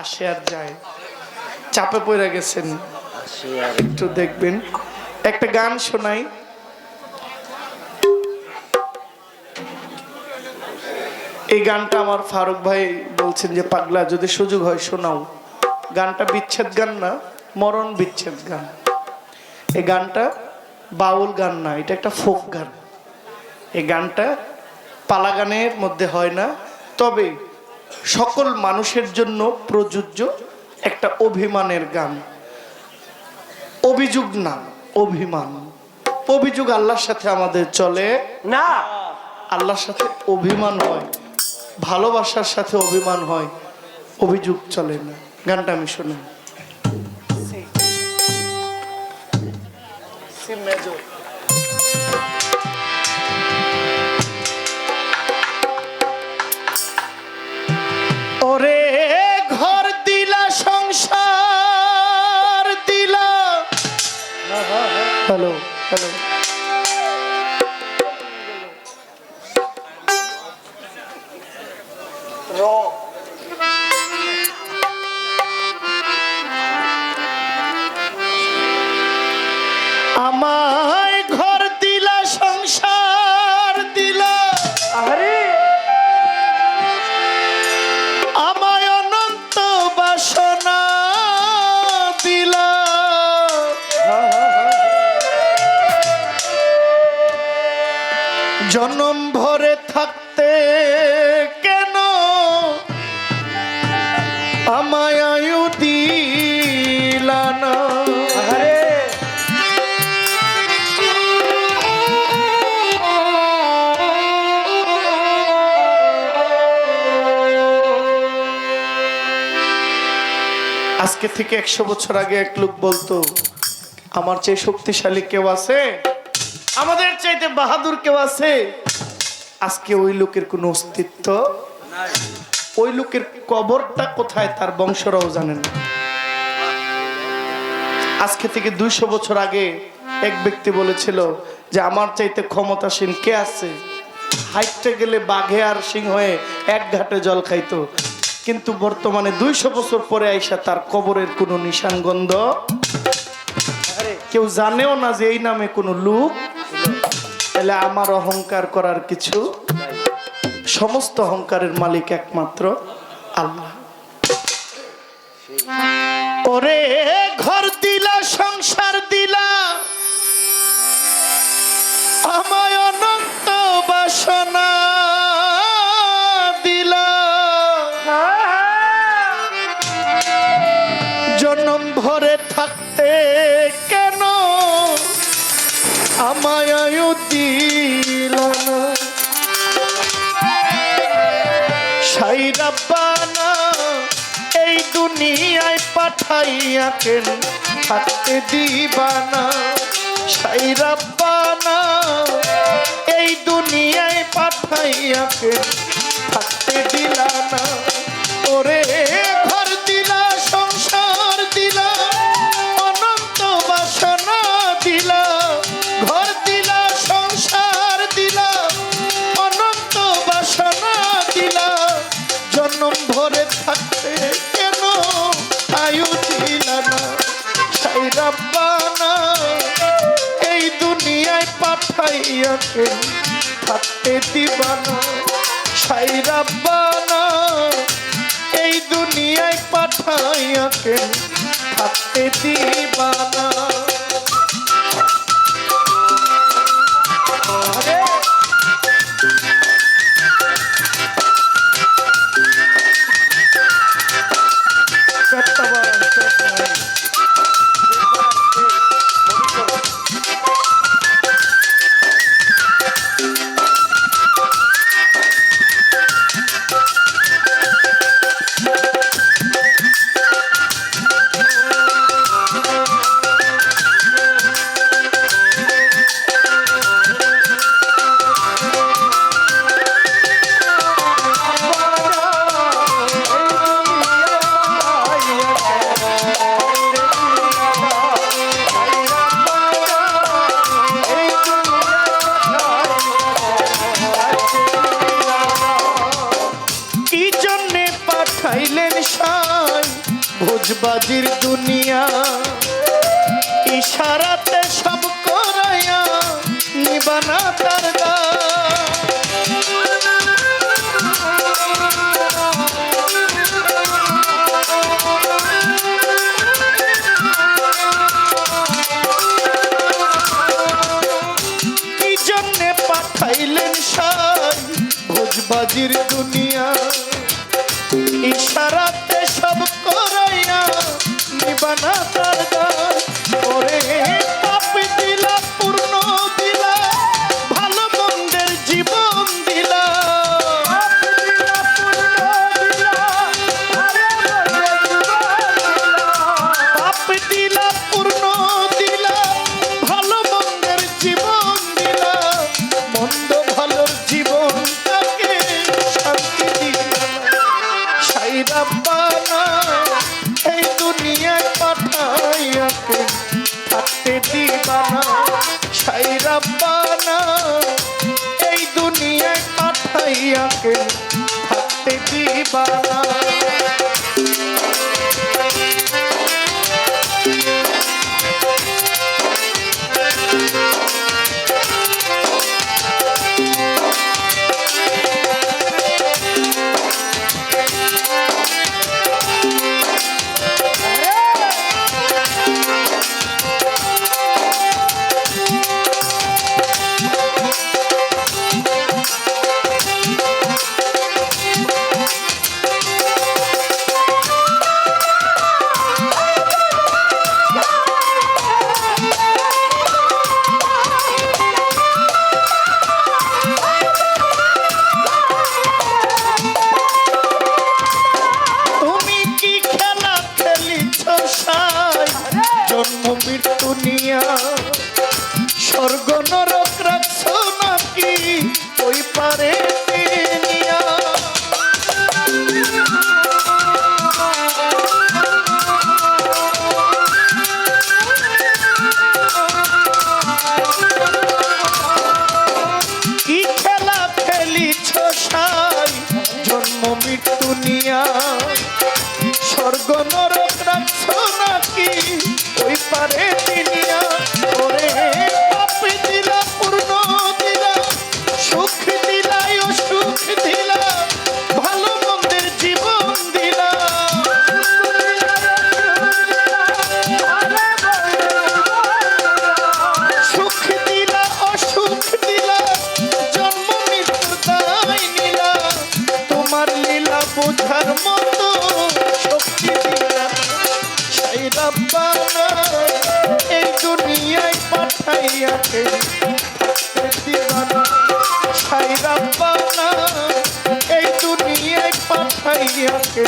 আসে আর যায়। চাপে পড়ে গেছেন। একটু দেখবেন। একটা গান শোনাই। এই গানটা আমার ফারুক ভাই বলছেন যে পাগলা যদি সুযোগ হয় শোনাও। গানটা বিচ্ছেদ গান না মরণ বিচ্ছেদ গান। এই গানটা বাউল গান না এটা একটা ফোক গান। এই গানটা পালা গানের মধ্যে হয় না। তবে সকল মানুষের জন্য প্রযোজ্য একটা অভিমানের গান। অভিযোগ না অভিমান। অভিযোগ আল্লাহর সাথে আমাদের চলে। না। আল্লাহর সাথে অভিমান হয় ভালোবাসার সাথে অভিমান হয় অভিযোগ চলে না। গানটা আমি শুনি ওরে ঘর দিলা সংসার দিলা। Hello hello. আমায় জনম ভরে থাকতে কেন? আমায় আয়ু দিলা না। আজকে থেকে একশো বছর আগে এক লোক বলতো, আমার চেয়ে শক্তিশালী কেউ আছে? আমাদের চাইতে বাহাদুর কেউ আছে? আজকে ওই লোকের কোনো অস্তিত্ব? ওই লোকের কবরটা কোথায়? তার বংশরাও জানেন না। আজকে থেকে দুইশো বছর আগে এক ব্যক্তি বলেছিল যে, আমার চাইতে ক্ষমতাসীন কে আছে? হাইটে গেলে বাঘে আর সিংহ হয়ে এক ঘাটে জল খাইতো। কিন্তু বর্তমানে দুইশো বছর পরে আইসা তার কবরের কোনো নিশানগন্ধ কেউ জানেও না যে এই নামে কোনো লোক? তাহলে আমার অহংকার করার কিছু সমস্ত অহংকারের মালিক একমাত্র আল্লাহ। ঘর দিলা সংসার দিলা সাইরাব্বানা এই দুনিয়ায় পাঠাইয়া কেন থাকতে দিবানা। সাই রাব্বানা, এই দুনিয়ায় পাঠাইয়া কেন থাকতে দিলানা। ওরে পাঠাইয়া কেন থাকতে দিবানা সাইরা বানা এই দুনিয়ায় পাঠাইয়াকে থাকতে দিবানা। ভোজবাজির দুনিয়া ইশারাতে সব করাইয়া নিবানা তার সাইরাব্বানা এই দুনিয়ায় পাঠাইয়াকে থাকতে দিবানা সাইরাব্বানা এই দুনিয়ায় পাঠাইয়াকে থাকতে দিবানা। রাব্বানা এই দুনিয়ায় পাঠাইয়াকে থাকতে দিবানা সাই রাব্বানা এই দুনিয়ায় পাঠাইয়াকে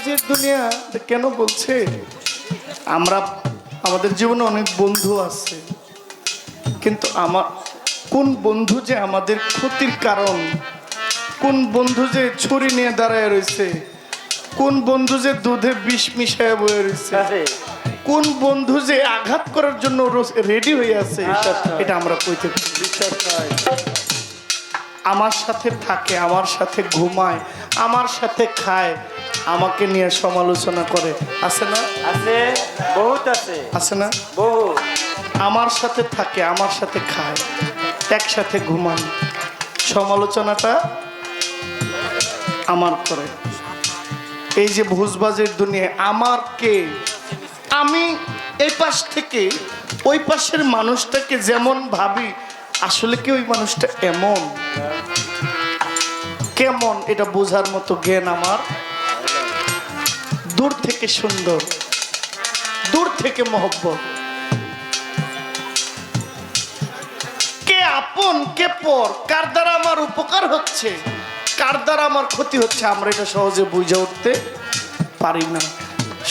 ভোজবাজির দুনিয়া কেন বলছে? আমরা আমাদের জীবনে অনেক বন্ধু আছে কিন্তু আমার কোন বন্ধু যে আমাদের ক্ষতির কারণ? কোন বন্ধু যে ছুরি নিয়ে দাঁড়ায় রয়েছে? কোন বন্ধু যে দুধে বিষ মিশায় বয়ে রয়েছে? কোন বন্ধু যে আঘাত করার জন্য রেডি হয়ে আছে? আচ্ছা। এটা আমরা কইতে আমার সাথে থাকে আমার সাথে ঘুমায় আমার সাথে খায় আমাকে নিয়ে সমালোচনা করে। আছে না? আছে বহুত আছে। আছে না? বহু আমার সাথে থাকে আমার সাথে খায় একসাথে ঘুমান সমালোচনাটা আমার করে। এই যে ভুজবাজের দুনিয়ায় আমার কে? আমি এই পাশ থেকে ওই পাশের মানুষটাকে যেমন ভাবি আসলে কি ওই মানুষটা এমন? কেমন? এটা বোঝার মতো জ্ঞান আমার দূর থেকে সুন্দর, দূর থেকে মহব্বত। কে আপন, কে পর, কার দ্বারা আমার উপকার হচ্ছে, কার দ্বারা আমার ক্ষতি হচ্ছে, আমরা এটা সহজে বুঝে উঠতে পারি না।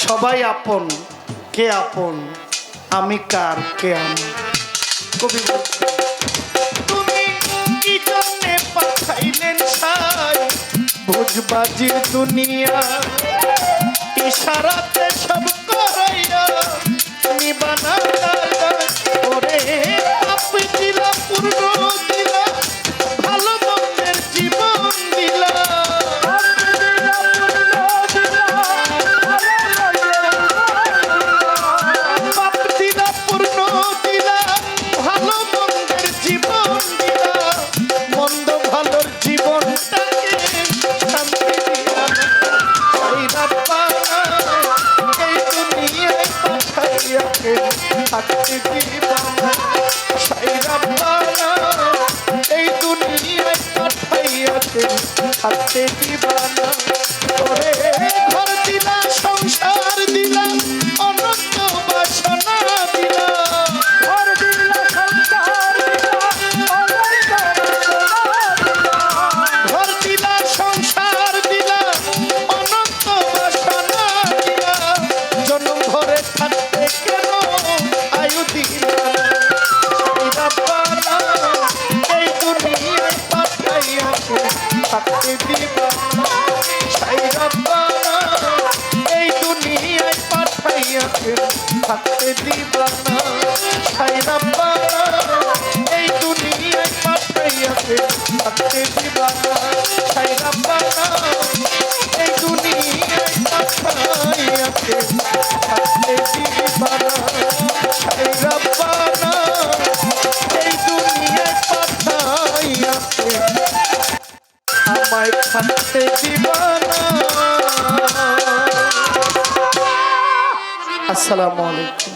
সবাই আপন, কে আপন, আমি কার, কে আমি? কবি তুমি কি জন্যে পাঠাইলেন ভোজবাজির দুনিয়া? ইশারাতে থাকতে দিবানা। আসসালামু আলাইকুম।